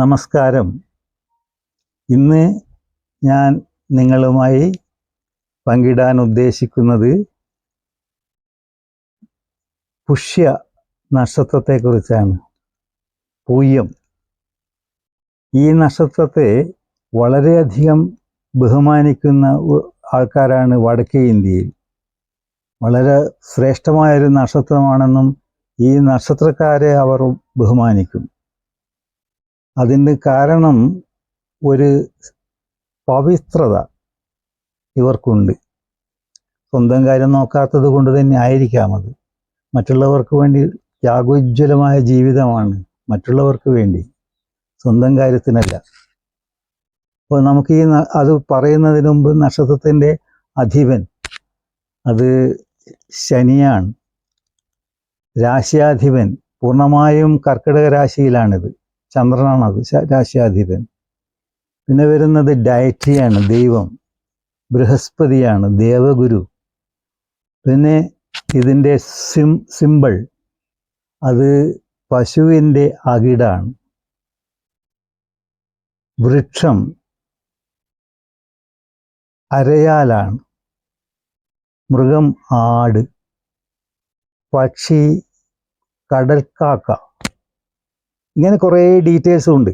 നമസ്കാരം. ഇന്ന് ഞാൻ നിങ്ങളുമായി പങ്കിടാൻ ഉദ്ദേശിക്കുന്നത് പുഷ്യ നക്ഷത്രത്തെക്കുറിച്ചാണ്. പൂയം. ഈ നക്ഷത്രത്തെ വളരെയധികം ബഹുമാനിക്കുന്ന ആൾക്കാരാണ് വടക്കേ ഇന്ത്യയിൽ. വളരെ ശ്രേഷ്ഠമായൊരു നക്ഷത്രമാണെന്നും ഈ നക്ഷത്രക്കാരെ അവർ ബഹുമാനിക്കും. അതിന് കാരണം ഒരു പവിത്രത ഇവർക്കുണ്ട്. സ്വന്തം കാര്യം നോക്കാത്തത് കൊണ്ട് തന്നെ ആയിരിക്കാം അത്. മറ്റുള്ളവർക്ക് വേണ്ടി ത്യാഗോജ്വലമായ ജീവിതമാണ് മറ്റുള്ളവർക്ക് വേണ്ടി. സ്വന്തം കാര്യത്തിനല്ല. അപ്പോൾ നമുക്ക് ഈ അത് പറയുന്നതിന് മുമ്പ് നക്ഷത്രത്തിന്റെ അധിപൻ അത് ശനിയാണ്. രാശ്യാധിപൻ. പൂർണമായും കർക്കിടക രാശിയിലാണിത്. ചന്ദ്രനാണത് അത് രാശ്യാധിപൻ. പിന്നെ വരുന്നത് ഡയറ്റിയാണ് ദൈവം. ബൃഹസ്പതിയാണ് ദേവഗുരു. പിന്നെ ഇതിന്റെ സിം സിമ്പിൾ അത് പശുവിന്റെ അകിടാണ്. വൃക്ഷം അരയാലാണ്. മൃഗം ആട്. പക്ഷി കടൽക്കാക്ക. ഇങ്ങനെ കുറേ ഡീറ്റെയിൽസും ഉണ്ട്.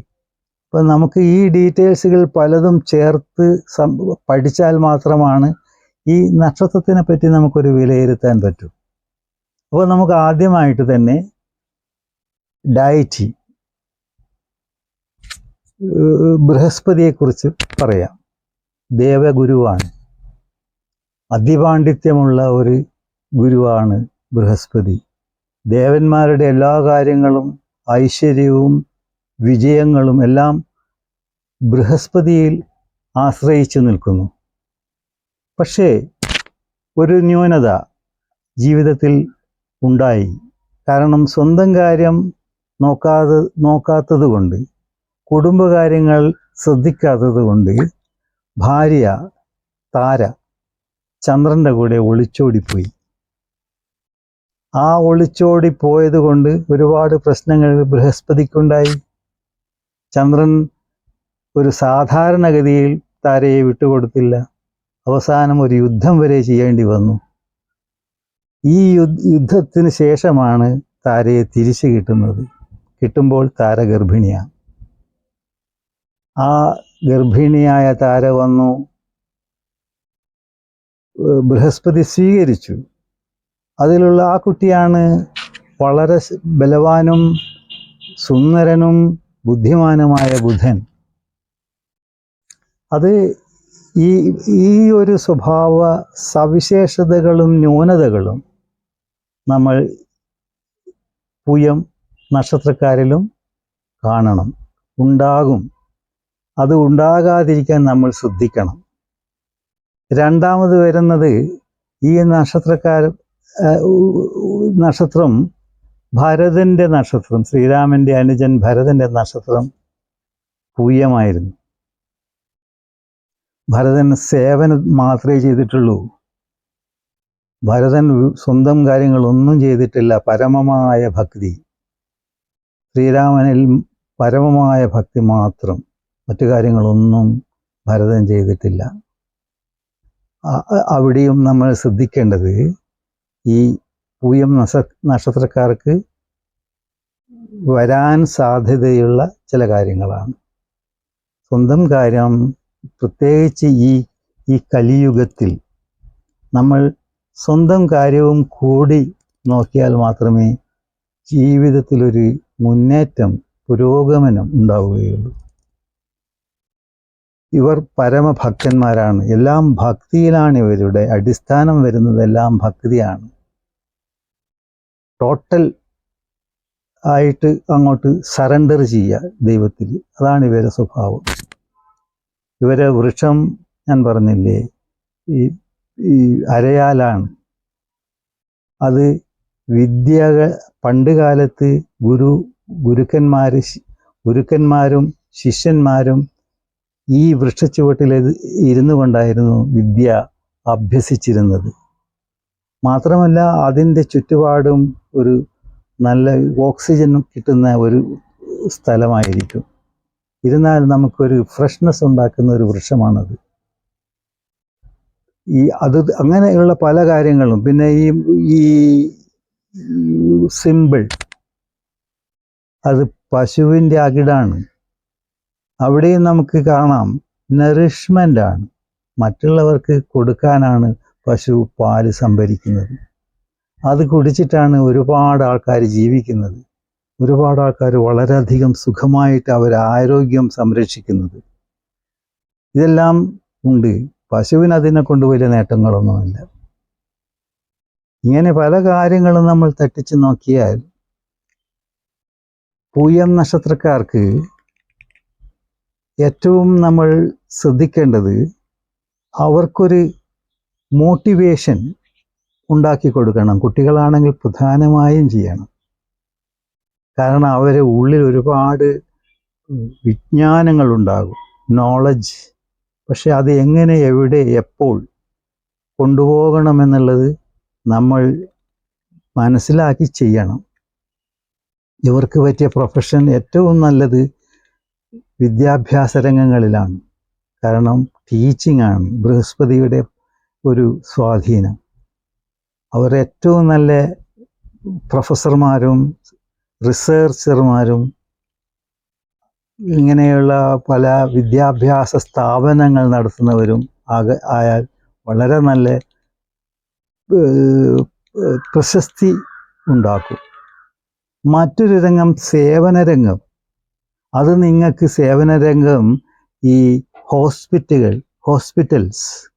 അപ്പോൾ നമുക്ക് ഈ ഡീറ്റെയിൽസുകൾ പലതും ചേർത്ത് പഠിച്ചാൽ മാത്രമാണ് ഈ നക്ഷത്രത്തിനെ പറ്റി നമുക്കൊരു വിലയിരുത്താൻ പറ്റും. അപ്പോൾ നമുക്ക് ആദ്യമായിട്ട് തന്നെ ഡയറ്റി ബൃഹസ്പതിയെക്കുറിച്ച് പറയാം. ദേവഗുരുവാണ്. അതിപാണ്ഡിത്യമുള്ള ഒരു ഗുരുവാണ് ബൃഹസ്പതി. ദേവന്മാരുടെ എല്ലാ കാര്യങ്ങളും ഐശ്വര്യവും വിജയങ്ങളും എല്ലാം ബൃഹസ്പതിയിൽ ആശ്രയിച്ചു നിൽക്കുന്നു. പക്ഷേ ഒരു ന്യൂനത ജീവിതത്തിൽ ഉണ്ടായി. കാരണം സ്വന്തം കാര്യം നോക്കാതെ നോക്കാത്തത് കൊണ്ട് കുടുംബകാര്യങ്ങൾ ശ്രദ്ധിക്കാത്തത് കൊണ്ട് ഭാര്യ താര ചന്ദ്രന്റെ കൂടെ ഒളിച്ചോടിപ്പോയി. ആ ഒളിച്ചോടി പോയത് കൊണ്ട് ഒരുപാട് പ്രശ്നങ്ങൾ ബൃഹസ്പതിക്കുണ്ടായി. ചന്ദ്രൻ ഒരു സാധാരണഗതിയിൽ താരയെ വിട്ടുകൊടുത്തില്ല. അവസാനം ഒരു യുദ്ധം വരെ ചെയ്യേണ്ടി വന്നു. ഈ യുദ്ധ യുദ്ധത്തിന് ശേഷമാണ് താരയെ തിരിച്ചു കിട്ടുന്നത്. കിട്ടുമ്പോൾ താര ഗർഭിണിയാണ് ആ ഗർഭിണിയായ താര വന്നു ബൃഹസ്പതി സ്വീകരിച്ചു. അതിലുള്ള ആ കുട്ടിയാണ് വളരെ ബലവാനും സുന്ദരനും ബുദ്ധിമാനുമായ ബുധൻ. അത് ഈ ഈ ഒരു സ്വഭാവ സവിശേഷതകളും ന്യൂനതകളും നമ്മൾ പൂയം നക്ഷത്രക്കാരിലും കാണണം. ഉണ്ടാകും. അത് ഉണ്ടാകാതിരിക്കാൻ നമ്മൾ ശ്രദ്ധിക്കണം. രണ്ടാമത് വരുന്നത് ഈ നക്ഷത്രക്കാർ നക്ഷത്രം ഭരതന്റെ നക്ഷത്രം ശ്രീരാമന്റെ അനുജൻ ഭരതന്റെ നക്ഷത്രം പൂയമായിരുന്നു. ഭരതൻ സേവനം മാത്രമേ ചെയ്തിട്ടുള്ളൂ. ഭരതൻ സ്വന്തം കാര്യങ്ങളൊന്നും ചെയ്തിട്ടില്ല. പരമമായ ഭക്തി. ശ്രീരാമനിൽ പരമമായ ഭക്തി മാത്രം. മറ്റു കാര്യങ്ങളൊന്നും ഭരതൻ ചെയ്തിട്ടില്ല. അവിടെയും നമ്മൾ ശ്രദ്ധിക്കേണ്ടത് ഈ പൂയം നക്ഷ നക്ഷത്രക്കാർക്ക് വരാൻ സാധ്യതയുള്ള ചില കാര്യങ്ങളാണ്. സ്വന്തം കാര്യം പ്രത്യേകിച്ച് ഈ ഈ കലിയുഗത്തിൽ നമ്മൾ സ്വന്തം കാര്യവും കൂടി നോക്കിയാൽ മാത്രമേ ജീവിതത്തിലൊരു മുന്നേറ്റം പുരോഗമനം ഉണ്ടാവുകയുള്ളൂ. ഇവർ പരമഭക്തന്മാരാണ്. എല്ലാം ഭക്തിയിലാണ് ഇവരുടെ അടിസ്ഥാനം വരുന്നതെല്ലാം ഭക്തിയാണ്. ടോട്ടൽ ആയിട്ട് അങ്ങോട്ട് സറണ്ടർ ചെയ്യുക ദൈവത്തിൽ. അതാണ് ഇവരെ സ്വഭാവം. ഇവരെ വൃക്ഷം ഞാൻ പറഞ്ഞില്ലേ ഈ ഈ അരയാലാണ്. അത് വിദ്യ പണ്ട് കാലത്ത് ഗുരു ഗുരുക്കന്മാർ ഗുരുക്കന്മാരും ശിഷ്യന്മാരും ഈ വൃക്ഷച്ചുവട്ടിൽ ഇരുന്നു കൊണ്ടായിരുന്നു വിദ്യ അഭ്യസിച്ചിരുന്നത്. മാത്രമല്ല അതിന്റെ ചുറ്റുപാടും ഒരു നല്ല ഓക്സിജൻ കിട്ടുന്ന ഒരു സ്ഥലമായിരിക്കും. ഇരുന്നാൽ നമുക്കൊരു ഫ്രഷ്നെസ് ഉണ്ടാക്കുന്ന ഒരു വൃക്ഷമാണത്. ഈ അത് അങ്ങനെയുള്ള പല കാര്യങ്ങളും. പിന്നെ ഈ ഈ സിമ്പിൾ അത് പശുവിന്റെ അകിടാണ്. അവിടെയും നമുക്ക് കാണാം നറിഷ്മെന്റ് ആണ്. മറ്റുള്ളവർക്ക് കൊടുക്കാനാണ് പശു പാൽ സംഭരിക്കുന്നത്. അത് കുടിച്ചിട്ടാണ് ഒരുപാട് ആൾക്കാർ ജീവിക്കുന്നത്. ഒരുപാട് ആൾക്കാർ വളരെയധികം സുഖമായിട്ട് അവർ ആരോഗ്യം സംരക്ഷിക്കുന്നത്. ഇതെല്ലാം ഉണ്ട്. പശുവിന് അതിനെ കൊണ്ട് വലിയ നേട്ടങ്ങളൊന്നുമില്ല. ഇങ്ങനെ പല കാര്യങ്ങളും നമ്മൾ തട്ടിച്ച് നോക്കിയാൽ പൂയം നക്ഷത്രക്കാർക്ക് ഏറ്റവും നമ്മൾ ശ്രദ്ധിക്കേണ്ടത് അവർക്കൊരു മോട്ടിവേഷൻ ഉണ്ടാക്കി കൊടുക്കണം. കുട്ടികളാണെങ്കിൽ പ്രധാനമായും ചെയ്യണം. കാരണം അവരെ ഉള്ളിൽ ഒരുപാട് വിജ്ഞാനങ്ങളുണ്ടാകും. നോളജ് പക്ഷെ അത് എങ്ങനെ എവിടെ എപ്പോൾ കൊണ്ടുപോകണമെന്നുള്ളത് നമ്മൾ മനസ്സിലാക്കി ചെയ്യണം. ഇവർക്ക് പറ്റിയ പ്രൊഫഷൻ ഏറ്റവും നല്ലത് വിദ്യാഭ്യാസ രംഗങ്ങളിലാണ്. കാരണം ടീച്ചിങ് ആണ്. ബൃഹസ്പതിയുടെ ഒരു സ്വാധീനം. അവർ ഏറ്റവും നല്ല പ്രൊഫസർമാരും റിസർച്ചർമാരും ഇങ്ങനെയുള്ള പല വിദ്യാഭ്യാസ സ്ഥാപനങ്ങൾ നടത്തുന്നവരും ആക ആയാൽ വളരെ നല്ല പ്രശസ്തി ഉണ്ടാക്കും. മറ്റൊരു രംഗം സേവന രംഗം. അത് നിങ്ങൾക്ക് സേവന രംഗം ഈ ഹോസ്പിറ്റലുകൾ ഹോസ്പിറ്റൽസ്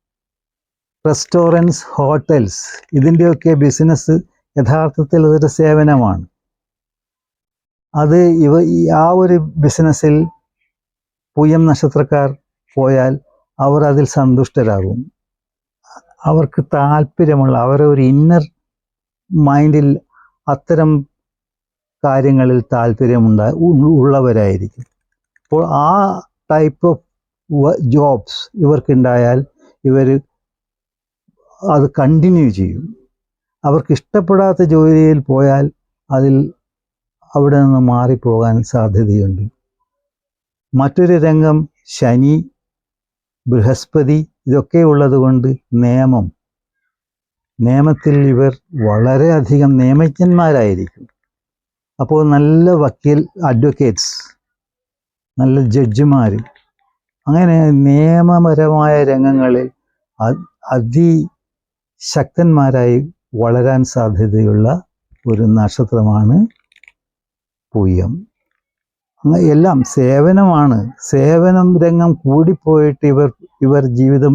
റെസ്റ്റോറന്റ്സ് ഹോട്ടൽസ് ഇതിന്റെയൊക്കെ ബിസിനസ് യഥാർത്ഥത്തിൽ അതൊരു സേവനമാണ്. അത് ഇവ ആ ഒരു ബിസിനസ്സിൽ പൂയം നക്ഷത്രക്കാർ പോയാൽ അവർ അതിൽ സന്തുഷ്ടരാകും. അവർക്ക് താല്പര്യമുള്ള അവരെ ഒരു ഇന്നർ മൈൻഡിൽ അത്തരം കാര്യങ്ങളിൽ താല്പര്യമുണ്ട ഉള്ളവരായിരിക്കും. അപ്പോൾ ആ ടൈപ്പ് ഓഫ് ജോബ്സ് ഇവർക്കുണ്ടായാൽ ഇവർ അത് കണ്ടിന്യൂ ചെയ്യും. അവർക്ക് ഇഷ്ടപ്പെടാത്ത ജോലിയിൽ പോയാൽ അതിൽ അവിടെ നിന്ന് മാറിപ്പോകാൻ സാധ്യതയുണ്ട്. മറ്റൊരു രംഗം ശനി ബൃഹസ്പതി ഇതൊക്കെ ഉള്ളതുകൊണ്ട് നിയമം. നിയമത്തിൽ ഇവർ വളരെയധികം നിയമജ്ഞന്മാരായിരിക്കും അപ്പോൾ നല്ല വക്കീൽ അഡ്വക്കേറ്റ്സ് നല്ല ജഡ്ജിമാർ അങ്ങനെ നിയമപരമായ രംഗങ്ങളിൽ അ- അതിശക്തന്മാരായി വളരാൻ സാധ്യതയുള്ള ഒരു നക്ഷത്രമാണ് പൂയം. എല്ലാം സേവനമാണ്. സേവനം രംഗം കൂടിപ്പോയിട്ട് ഇവർ ഇവർ ജീവിതം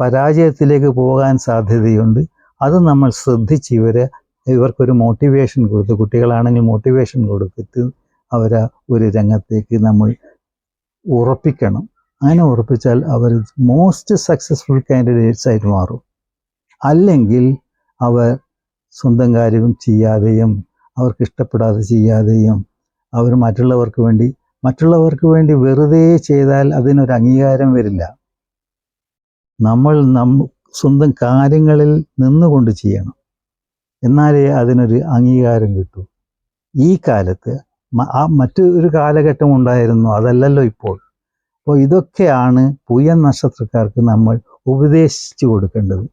പരാജയത്തിലേക്ക് പോകാൻ സാധ്യതയുണ്ട്. അത് നമ്മൾ ശ്രദ്ധിച്ച് ഇവരെ ഇവർക്കൊരു മോട്ടിവേഷൻ കൊടുത്ത് കുട്ടികളാണെങ്കിൽ മോട്ടിവേഷൻ കൊടുത്തിട്ട് അവരെ ഒരു രംഗത്തേക്ക് നമ്മൾ ഉറപ്പിക്കണം. അങ്ങനെ ഉറപ്പിച്ചാൽ അവർ മോസ്റ്റ് സക്സസ്ഫുൾ കാൻഡിഡേറ്റ്സ് ആയിട്ട് മാറും. അല്ലെങ്കിൽ അവർ സ്വന്തം കാര്യവും ചെയ്യാതെയും അവർക്ക് ഇഷ്ടപ്പെടാതെ ചെയ്യാതെയും അവർ മറ്റുള്ളവർക്ക് വേണ്ടി മറ്റുള്ളവർക്ക് വേണ്ടി വെറുതെ ചെയ്താൽ അതിനൊരു അംഗീകാരം വരില്ല. നമ്മൾ നം സ്വന്തം കാര്യങ്ങളിൽ നിന്നുകൊണ്ട് ചെയ്യണം. എന്നാലേ അതിനൊരു അംഗീകാരം കിട്ടൂ. ഈ കാലത്ത് ആ മറ്റു ഒരു കാലഘട്ടം ഉണ്ടായിരുന്നു അതല്ലല്ലോ ഇപ്പോൾ. അപ്പോൾ ഇതൊക്കെയാണ് പൂയൻ നക്ഷത്രക്കാർക്ക് നമ്മൾ ഉപദേശിച്ചു കൊടുക്കേണ്ടത്.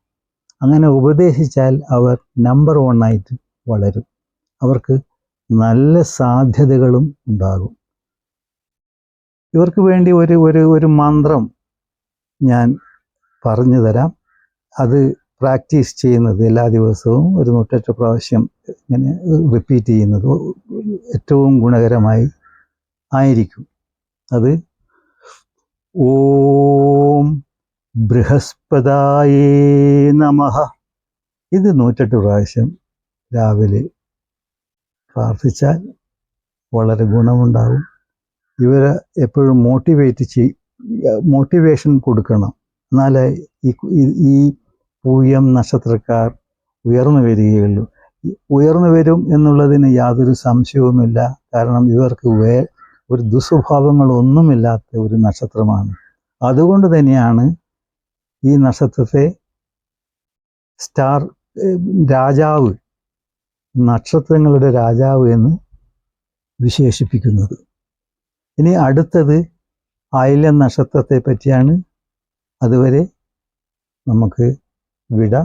അങ്ങനെ ഉപദേശിച്ചാൽ അവർ നമ്പർ വൺ ആയിട്ട് വളരും. അവർക്ക് നല്ല സാധ്യതകളും ഉണ്ടാകും. ഇവർക്ക് വേണ്ടി ഒരു ഒരു ഒരു മന്ത്രം ഞാൻ പറഞ്ഞു തരാം. അത് പ്രാക്ടീസ് ചെയ്യുന്നത് എല്ലാ ദിവസവും ഒരു നൂറ്റെട്ട് പ്രാവശ്യം ഇങ്ങനെ റിപ്പീറ്റ് ചെയ്യുന്നത് ഏറ്റവും ഗുണകരമായി ആയിരിക്കും. അത് ഓം ബൃഹസ്പതായേ നമ. ഇത് നൂറ്റെട്ട് പ്രാവശ്യം രാവിലെ പ്രാർത്ഥിച്ചാൽ വളരെ ഗുണമുണ്ടാകും. ഇവരെ എപ്പോഴും മോട്ടിവേറ്റ് ചെയ് മോട്ടിവേഷൻ കൊടുക്കണം. എന്നാലേ ഈ ഈ- പൂയം നക്ഷത്രക്കാർ ഉയർന്നു വരികയുള്ളൂ. ഉയർന്നു വരും എന്നുള്ളതിന് യാതൊരു സംശയവുമില്ല. കാരണം ഇവർക്ക് വേ ഒരു ദുസ്വഭാവങ്ങളൊന്നുമില്ലാത്ത ഒരു നക്ഷത്രമാണ്. അതുകൊണ്ട് തന്നെയാണ് ഈ നക്ഷത്രത്തെ സ്റ്റാർ രാജാവ് നക്ഷത്രങ്ങളുടെ രാജാവ് എന്ന് വിശേഷിപ്പിക്കുന്നത്. ഇനി അടുത്തത് അയല നക്ഷത്രത്തെ പറ്റിയാണ്. അതുവരെ നമുക്ക് വിട